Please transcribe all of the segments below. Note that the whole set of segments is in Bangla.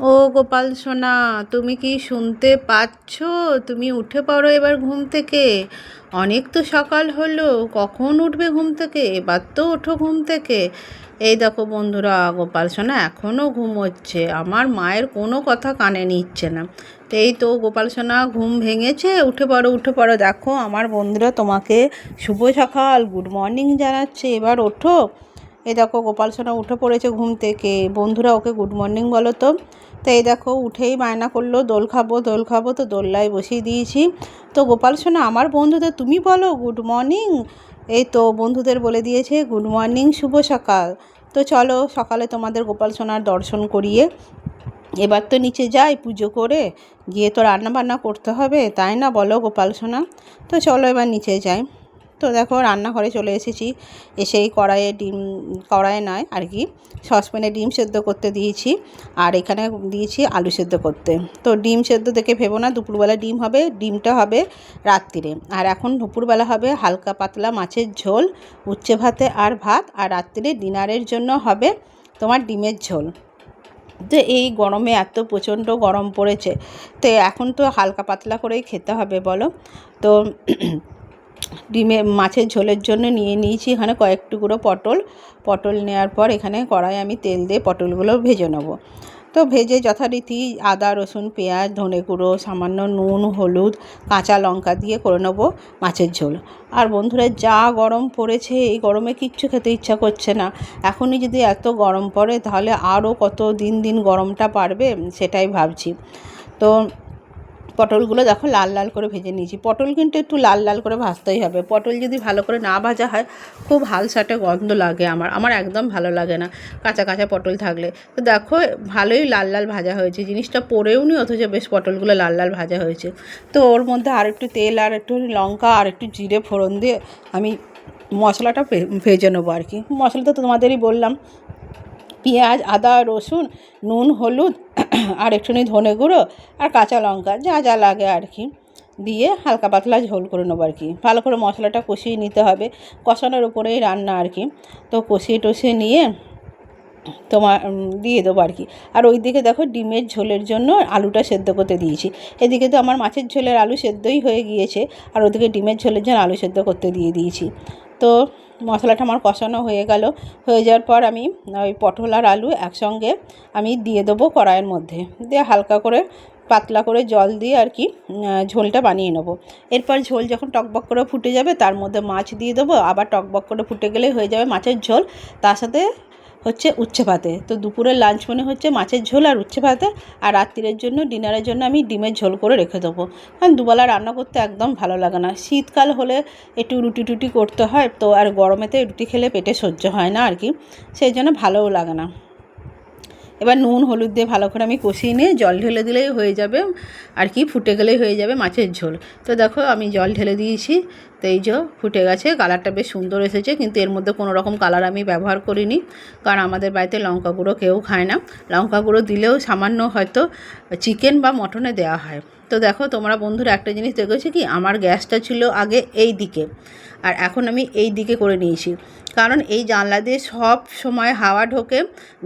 ও গোপাল সোনা, তুমি কি শুনতে পাচ্ছ? তুমি উঠে পড়ো এবার ঘুম থেকে। অনেক তো সকাল হলো, কখন উঠবে ঘুম থেকে? এবার তো ওঠো ঘুম থেকে। এই দেখো বন্ধুরা, গোপাল সোনা এখনও ঘুমোচ্ছে, আমার মায়ের কোনো কথা কানে নিচ্ছে না। তো এই তো গোপাল সোনা ঘুম ভেঙেছে, উঠে পড়ো উঠে পড়ো। দেখো আমার বন্ধুরা, তোমাকে শুভ সকাল, গুড মর্নিং জানাচ্ছে। এবার ওঠো এই দেখো গোপাল সোনা উঠে পড়েছে ঘুম থেকে। বন্ধুরা, ওকে গুড মর্নিং বলো তো। তো এই দেখো, উঠেই বায়না করল, দোল খাব দোল খাব, তো দোল্লায় বসিয়ে দিয়েছি। তো গোপাল সোনা, আমার বন্ধুদের তুমি বলো গুড মর্নিং এই তো বন্ধুদের বলে দিয়েছে গুড মর্নিং শুভ সকাল। তো চলো, সকালে তোমাদের গোপাল সোনার দর্শন করিয়ে এবার তো নিচে যাই পুজো করে, গিয়ে তো রান্না বান্না করতে হবে, তাই না বলো গোপাল সোনা? তো চলো এবার নিচে যাই। তো দেখো রান্নাঘরে চলে এসেছি। এসেই কড়াইয়ে ডিম, কড়াইয়ে নয়, আর কি সসপ্যানে ডিম সেদ্ধ করতে দিয়েছি। আর এখানে দিয়েছি আলু সেদ্ধ করতে। তো ডিম সেদ্ধ দেখে ভেবো না, দুপুরবেলা ডিম হবে, ডিমটা হবে রাত্রিরে আর এখন দুপুরবেলা হবে হালকা পাতলা মাছের ঝোল, উচ্ছে ভাতে আর ভাত, আর রাত্রিরে ডিনারের জন্য হবে তোমার ডিমের ঝোল। তো এই গরমে এত প্রচণ্ড গরম পড়েছে, তো এখন তো হালকা পাতলা করেই খেতে হবে বলো। তো ডিমে মাছের ঝোলের জন্য নিয়ে নিয়েছি এখানে কয়েক টুকরো পটল। পটল নেওয়ার পর এখানে কড়াই আমি তেল দিয়ে পটলগুলো ভেজে নেব। তো ভেজে যথারীতি আদা, রসুন, পেঁয়াজ, ধনে গুঁড়ো, সামান্য নুন, হলুদ, কাঁচা লঙ্কা দিয়ে করে নেব মাছের ঝোল। আর বন্ধুরা, যা গরম পড়েছে, এই গরমে কিচ্ছু খেতে ইচ্ছা করছে না। এখনই যদি এত গরম পড়ে, তাহলে আরও কত দিন দিন গরমটা পারবে, সেটাই ভাবছি। তো পটলগুলো দেখো লাল লাল করে ভেজে নিয়েছি। পটল কিন্তু একটু লাল লাল করে ভাজতেই হবে। পটল যদি ভালো করে না ভাজা হয়, খুব হালসাটে গন্ধ লাগে আমার। আমার একদম ভালো লাগে না কাঁচা কাঁচা পটল থাকলে। তো দেখো, ভালোই লাল লাল ভাজা হয়েছে। জিনিসটা পড়েও নি, অথচ বেশ পটলগুলো লাল লাল ভাজা হয়েছে। তো ওর মধ্যে আর একটু তেল, আর একটু লঙ্কা, আর একটু জিরে ফোড়ন দিয়ে আমি মশলাটা ভেজে নেব আর কি। মশলা তো তোমাদেরই বললাম পেঁয়াজ, আদা, রসুন, নুন, হলুদ, আর একটুখানি ধনে গুঁড়ো আর কাঁচা লঙ্কা, যা যা লাগে আর কি। দিয়ে হালকা পাতলা ঝোল করে নেব আর কি। ভালো করে মশলাটা কষিয়ে নিতে হবে। কষানোর উপরেই রান্না আর কি। তো কষিয়ে টষিয়ে নিয়ে তোমার দিয়ে দেবো আর কি। আর ওই দিকে দেখো ডিমের ঝোলের জন্য আলুটা সেদ্ধ করতে দিয়েছি। এদিকে তো আমার মাছের ঝোলের আলু সেদ্ধই হয়ে গিয়েছে। আর ওদিকে ডিমের ঝোলের জন্য আলু সেদ্ধ করতে দিয়ে দিয়েছি। তো মশলাটা আমার কষানো হয়ে গেল। হয়ে যাওয়ার পর আমি ওই পটল আর আলু একসঙ্গে আমি দিয়ে দেবো কড়াইয়ের মধ্যে। দিয়ে হালকা করে পাতলা করে জল দিয়ে আর কি ঝোলটা বানিয়ে নেব। এরপর ঝোল যখন টকবক করে ফুটে যাবে, তার মধ্যে মাছ দিয়ে দেবো। আবার টকবক করে ফুটে গেলে হয়ে যাবে মাছের ঝোল। তার সাথে হচ্ছে উচ্ছে ভাতে। তো দুপুরের লাঞ্চ মনে হচ্ছে মাছের ঝোল আর উচ্ছে ভাতে, আর রাত্রিরের জন্য ডিনারের জন্য আমি ডিমের ঝোল করে রেখে দেবো। কারণ দুবেলা রান্না করতে একদম ভালো লাগে না। শীতকাল হলে একটু রুটি টুটি করতে হয়, তো আর গরমেতে রুটি খেলে পেটে সহ্য হয় না আর কি। সেই জন্য ভালোও লাগে না। এবার নুন, হলুদ দিয়ে ভালো করে আমি কষিয়ে নিয়ে জল ঢেলে দিলেই হয়ে যাবে, আর কি ফুটে গেলেই হয়ে যাবে মাছের ঝোল। তো দেখো আমি জল ঢেলে দিয়েছি এই যে ফুটে গেছে কালারটা বেশ সুন্দর এসেছে, কিন্তু এর মধ্যে কোনো রকম কালার আমি ব্যবহার করিনি, কারণ আমাদের বাড়িতে লঙ্কা গুঁড়ো কেউ খায় না। লঙ্কা গুঁড়ো দিলেও সামান্য হয়তো চিকেন বা মটনে দেওয়া হয়। তো দেখো, তোমরা বন্ধুরা, একটা জিনিস দেখেছ কি? আমার গ্যাসটা ছিল আগে এই দিকে, আর এখন আমি এই দিকে করে নিয়েছি। কারণ এই জানলা দিয়ে সব সময় হাওয়া ঢোকে,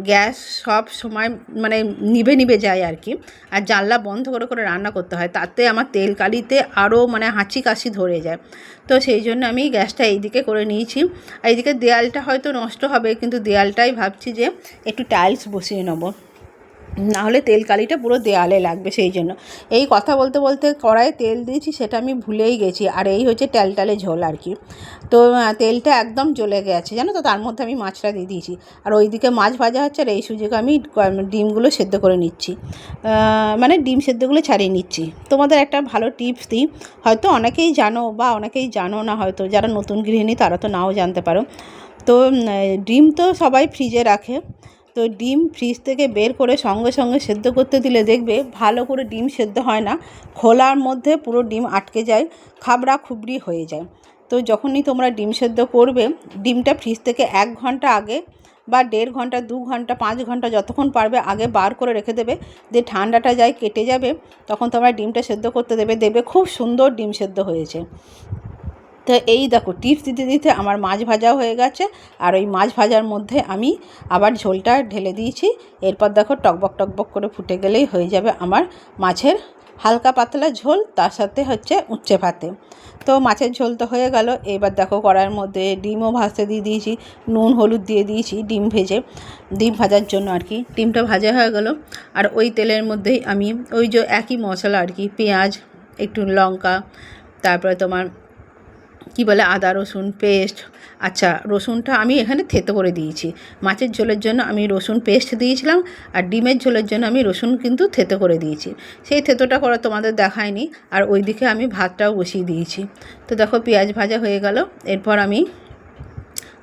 গ্যাস সব সময় মানে নিভে নিভে যায় আর কি, আর জানলা বন্ধ করে করে রান্না করতে হয়, তাতে আমার তেল কালিতে আরও মানে হাঁচি কাশি ধরে যায়। তো সেই জন্য আমি গ্যাসটা এইদিকে করে নিয়েছি। আর এইদিকে দেয়ালটা হয়তো নষ্ট হবে, কিন্তু দেয়ালটাই ভাবছি যে একটু টাইলস বসিয়ে নেব। নাহলে তেল কালিটা পুরো দেয়ালে লাগবে সেই জন্য। এই কথা বলতে বলতে কড়াইয়ে তেল দিয়েছি, সেটা আমি ভুলেই গেছি। আর এই হচ্ছে ট্যালটালে ঝোল আর কি। তো তেলটা একদম জ্বলে গেছে, জানো তো? তার মধ্যে আমি মাছটা দিয়ে দিয়েছি। আর ওইদিকে মাছ ভাজা হচ্ছে, আর এই সুযোগে আমি ডিমগুলো সেদ্ধ করে নিচ্ছি। মানে ডিম সেদ্ধগুলো ছাড়িয়ে নিচ্ছি। তোমাদের একটা ভালো টিপস দিই। হয়তো অনেকেই জানো বা অনেকেই জানো না হয়তো, যারা নতুন গৃহিণী তারা তো নাও জানতে পারো। তো ডিম তো সবাই ফ্রিজে রাখে। তো ডিম ফ্রিজ থেকে বের করে সঙ্গে সঙ্গে সেদ্ধ করতে দিলে দেখবে ভালো করে ডিম সেদ্ধ হয় না। খোলার মধ্যে পুরো ডিম আটকে যায়, খাবড়া খুবড়ি হয়ে যায়। তো যখনই তোমরা ডিম সেদ্ধ করবে, ডিমটা ফ্রিজ থেকে এক ঘণ্টা আগে বা দেড় ঘণ্টা, দু ঘণ্টা, পাঁচ ঘণ্টা যতক্ষণ পারবে আগে বার করে রেখে দেবে। যে ঠান্ডাটা যায়, কেটে যাবে, তখন তোমরা ডিমটা সেদ্ধ করতে দেবে। দেবে খুব সুন্দর ডিম সেদ্ধ হয়েছে। তো এই দেখো টিপস দিতে দিতে আমার মাছ ভাজা হয়ে গেছে। আর ওই মাছ ভাজার মধ্যে আমি আবার ঝোলটা ঢেলে দিয়েছি। এরপর দেখো টকবক টকবক করে ফুটে গেলেই হয়ে যাবে আমার মাছের হালকা পাতলা ঝোল, তার সাথে হচ্ছে উচ্চে ভাতে। তো মাছের ঝোল তো হয়ে গেল। এবার দেখো কড়াইয়ের মধ্যে ডিমও ভাজতে দিয়ে দিয়েছি, নুন, হলুদ দিয়ে দিয়েছি, ডিম ভেজে। ডিম ভাজার জন্য আর কি, ডিমটা ভাজা হয়ে গেল। আর ওই তেলের মধ্যেই আমি ওই যে একই মশলা আর কি, পেঁয়াজ, একটু লঙ্কা, তারপরে তোমার কি বলে, আদা, রসুন, পেস্ট। আচ্ছা রসুনটা আমি এখানে থেতো করে দিয়েছি। মাছের ঝোলের জন্য আমি রসুন পেস্ট দিয়েছিলাম আর ডিমের ঝোলের জন্য আমি রসুন কিন্তু থেতো করে দিয়েছি। সেই থেতোটা করা তোমাদের দেখায়নি আর ওইদিকে আমি ভাতটাও বসিয়ে দিয়েছি। তো দেখো, পেঁয়াজ ভাজা হয়ে গেল। এরপর আমি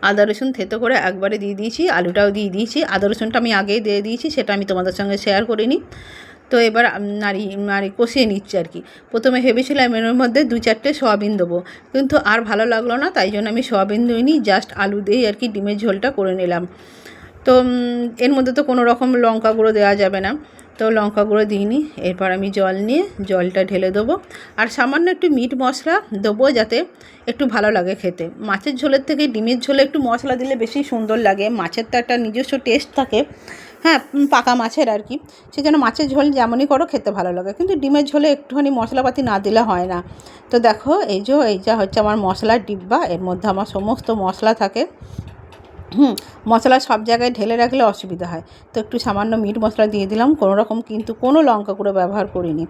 আদা, রসুন থেতো করে একবারে দিয়ে দিয়েছি, আলুটাও দিয়ে দিয়েছি। আদা, রসুনটা আমি আগেই দিয়ে দিয়েছি, সেটা আমি তোমাদের সঙ্গে শেয়ার করিনি। তো এবার নাড়ি নাড়ি কষিয়ে নিচ্ছি আর কি। প্রথমে ভেবেছিলাম এর মধ্যে দু চারটে সয়াবিন দেবো। কিন্তু আর ভালো লাগল না, তাই জন্য আমি সয়াবিন দিইনি জাস্ট আলু দিয়েই আর কি ডিমের ঝোলটা করে নিলাম। তো এর মধ্যে তো কোনো রকম লঙ্কা গুঁড়ো দেওয়া যাবে না। তো লঙ্কা গুঁড়ো দিইনি, এরপর আমি জল নিয়ে জলটা ঢেলে দেবো। আর সামান্য একটু মিট মশলা দেবো যাতে একটু ভালো লাগে খেতে। মাছের ঝোলের থেকে ডিমের ঝোলে একটু মশলা দিলে বেশি সুন্দর লাগে, মাছের তো একটা নিজস্ব টেস্ট থাকে। হ্যাঁ পাকা মাছের আর কি। সেই জন্য মাছের ঝোল যেমনই করো খেতে ভালো লাগে। কিন্তু ডিমের ঝোলে একটুখানি মশলাপাতি না দিলে হয় না। তো দেখো, এই যে, এই যা হচ্ছে আমার মশলার ডিব্বা, এর মধ্যে আমার সমস্ত মশলা থাকে। হুম, মশলা সব জায়গায় ঢেলে রাখলে অসুবিধা হয়। তো একটু সামান্য মিট মশলা দিয়ে দিলাম। কোনো রকম কিন্তু কোনো লঙ্কা গুঁড়ো ব্যবহার করিনি।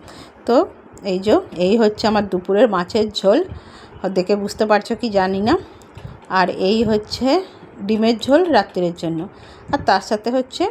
তো এই যে, এই হচ্ছে আমার দুপুরের মাছের ঝোল। দেখে বুঝতে পারছ কি জানি না। আর এই হচ্ছে ডিমের ঝোল রাত্রের জন্য। আর তার সাথে হচ্ছে